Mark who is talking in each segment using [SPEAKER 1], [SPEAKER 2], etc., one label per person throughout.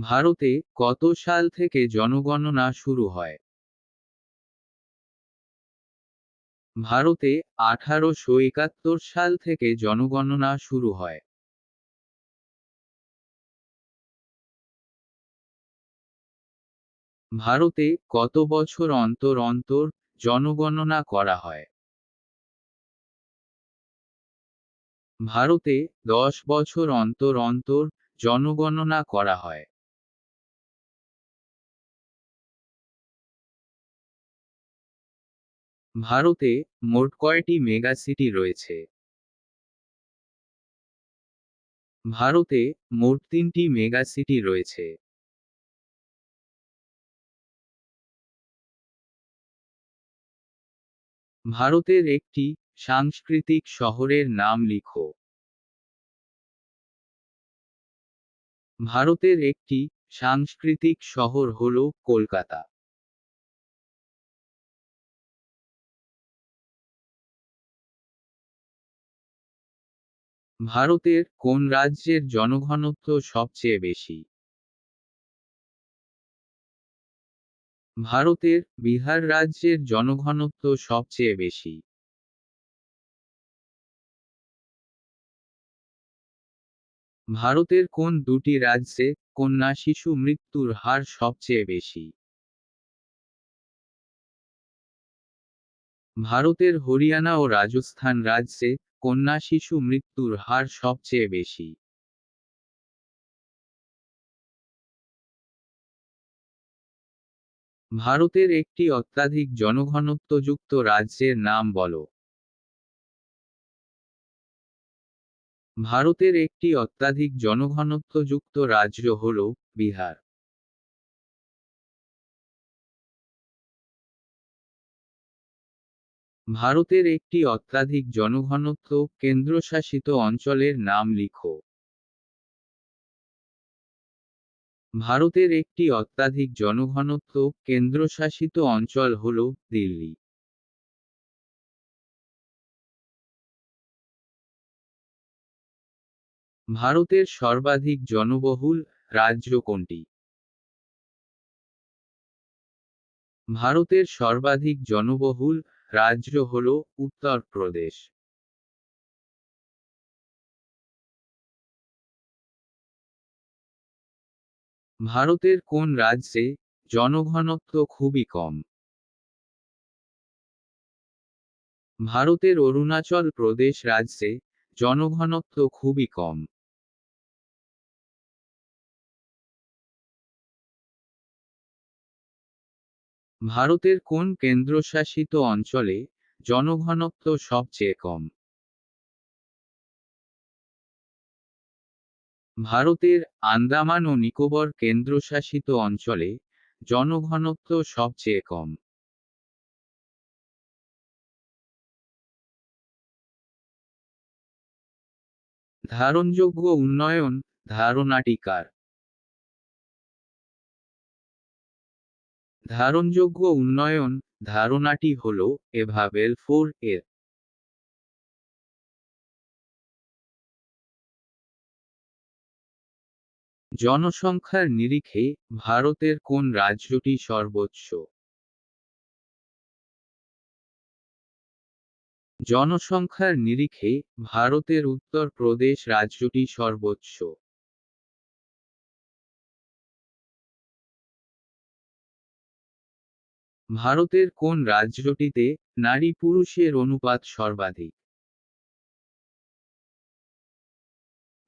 [SPEAKER 1] ভারতে কত সাল থেকে জনগণনা শুরু হয়? ভারতে আঠারোশো একাত্তর সাল থেকে জনগণনা শুরু হয়। ভারতে কত বছর অন্তর অন্তর জনগণনা করা হয়? ভারতে দশ বছর অন্তর অন্তর জনগণনা করা হয়। ভারতে মোট কয়টি মেগা সিটি রয়েছে? ভারতে মোট তিনটি মেগাসিটি রয়েছে। ভারতের একটি সাংস্কৃতিক শহরের নাম লিখো। ভারতের একটি সাংস্কৃতিক শহর হল কলকাতা। ভারতের কোন রাজ্যের জনঘনত্ব সবচেয়ে বেশি? ভারতের বিহার রাজ্যের জনঘনত্ব সবচেয়ে বেশি। ভারতের কোন দুটি রাজ্যে কন্যা শিশু মৃত্যুর হার সবচেয়ে বেশি? ভারতের হরিয়ানা ও রাজস্থান রাজ্যে কন্যা শিশু মৃত্যুর হার সবচেয়ে বেশি। ভারতের একটি অত্যাধিক জনঘনত্বযুক্ত রাজ্যের নাম বলো। ভারতের একটি অত্যাধিক জনঘনত্বযুক্ত রাজ্য হল বিহার। ভারতের একটি অত্যাধিক জনঘনত্ব কেন্দ্রশাসিত অঞ্চলের নাম লিখো। ভারতের একটি অত্যাধিক জনঘনত্ব কেন্দ্রশাসিত অঞ্চল হল দিল্লি। ভারতের সর্বাধিক জনবহুল রাজ্য কোনটি? ভারতের সর্বাধিক জনবহুল রাজ্য হল উত্তরপ্রদেশ ভারতের কোন রাজ্যে জনঘনত্ব খুবই কম? ভারতের অরুণাচল প্রদেশ রাজ্যে জনঘনত্ব খুবই কম। ভারতের কোন কেন্দ্রশাসিত অঞ্চলে জনঘনত্ব সবচেয়ে কম? ভারতের আন্দামান ও নিকোবর কেন্দ্রশাসিত অঞ্চলে জনঘনত্ব সবচেয়ে কম। ধারণযোগ্য উন্নয়ন ধারণাটি কার? ধারণযোগ্য উন্নয়ন ধারণাটি হল এভাবেল ফোর এর। জনসংখ্যার নিরিখে ভারতের কোন রাজ্যটি সর্বোচ্চ? জনসংখ্যার নিরিখে ভারতের উত্তর প্রদেশ রাজ্যটি সর্বোচ্চ। ভারতের কোন রাজ্যটিতে নারী পুরুষের অনুপাত সর্বাধিক?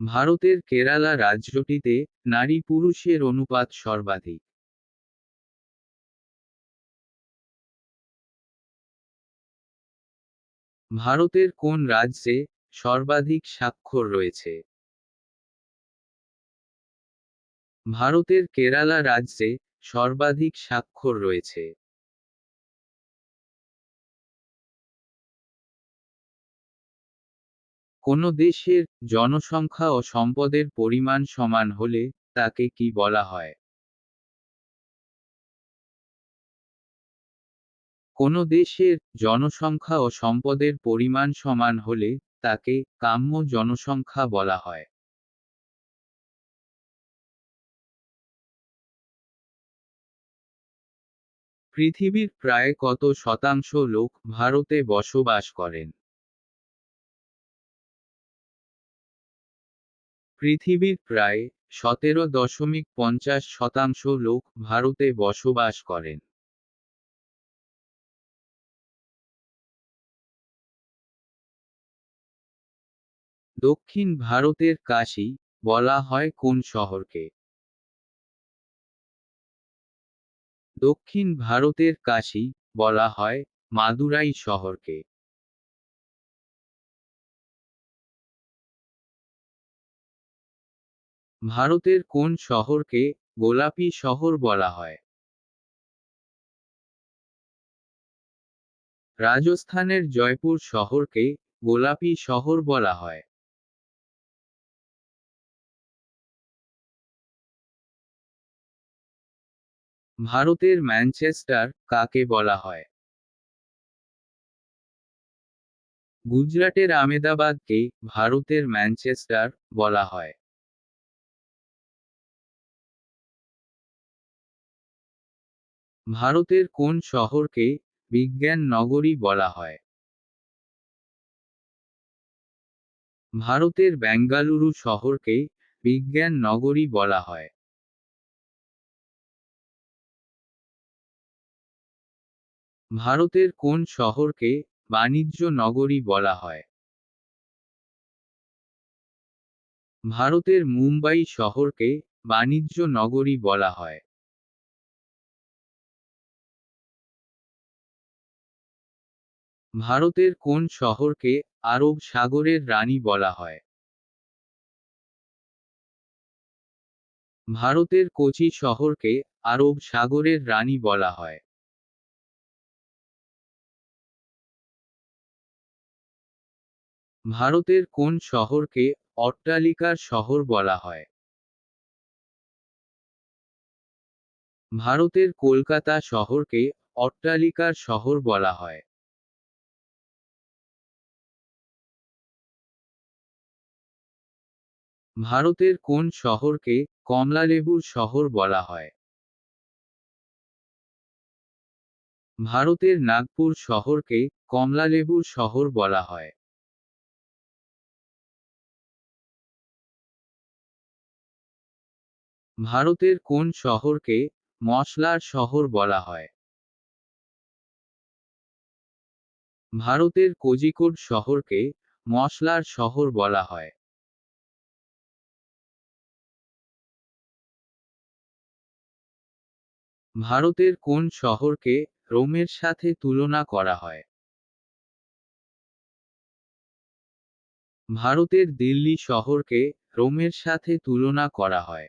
[SPEAKER 1] ভারতের কেরালা রাজ্যটিতে নারী পুরুষের অনুপাত সর্বাধিক। ভারতের কোন রাজ্যে সর্বাধিক স্বাক্ষর রয়েছে? ভারতের কেরালা রাজ্যে সর্বাধিক স্বাক্ষর রয়েছে। কোনো দেশের জনসংখ্যা ও সম্পদের পরিমাণ সমান হলে তাকে কি বলা হয়? কোনো দেশের জনসংখ্যা ও সম্পদের পরিমাণ সমান হলে তাকে কাম্য জনসংখ্যা বলা হয়। পৃথিবীর প্রায় কত শতাংশ লোক ভারতে বসবাস করেন? পৃথিবীর প্রায় সতেরো দশমিক পঞ্চাশ শতাংশ লোক ভারতে বসবাস করেন। দক্ষিণ ভারতের কাশি বলা হয় কোন শহরকে? দক্ষিণ ভারতের কাশি বলা হয় মাদুরাই শহরকে। ভারতের কোন শহরকে গোলাপি শহর বলা হয়? রাজস্থানের জয়পুর শহরকে গোলাপি শহর বলা হয়। ভারতের ম্যানচেস্টার কাকে বলা হয়? গুজরাটের আমেদাবাদকে ভারতের ম্যানচেস্টার বলা হয়। ভারতের কোন শহরকে বিজ্ঞান নগরী বলা হয়? ভারতের বেঙ্গালুরু শহরকে বিজ্ঞান নগরী বলা হয়। ভারতের কোন শহরকে বাণিজ্য নগরী বলা হয়? ভারতের মুম্বাই শহরকে বাণিজ্য নগরী বলা হয়। ভারতের কোন শহরকে আরব সাগরের রানী বলা হয়? ভারতের কোচি শহরকে আরব সাগরের রানী বলা হয়। ভারতের কোন শহরকে অট্টালিকার শহর বলা হয়? ভারতের কলকাতা শহরকে অট্টালিকার শহর বলা হয়। ভারতের কোন শহরকে কমলালেবুর শহর বলা হয়? ভারতের নাগপুর শহরকে কমলালেবুর শহর বলা হয়। ভারতের কোন শহরকে মশলার শহর বলা হয়? ভারতের কোজিকোড শহরকে মশলার শহর বলা হয়। ভারতের কোন শহরকে রোমের সাথে তুলনা করা হয়? ভারতের দিল্লি শহরকে রোমের সাথে তুলনা করা হয়।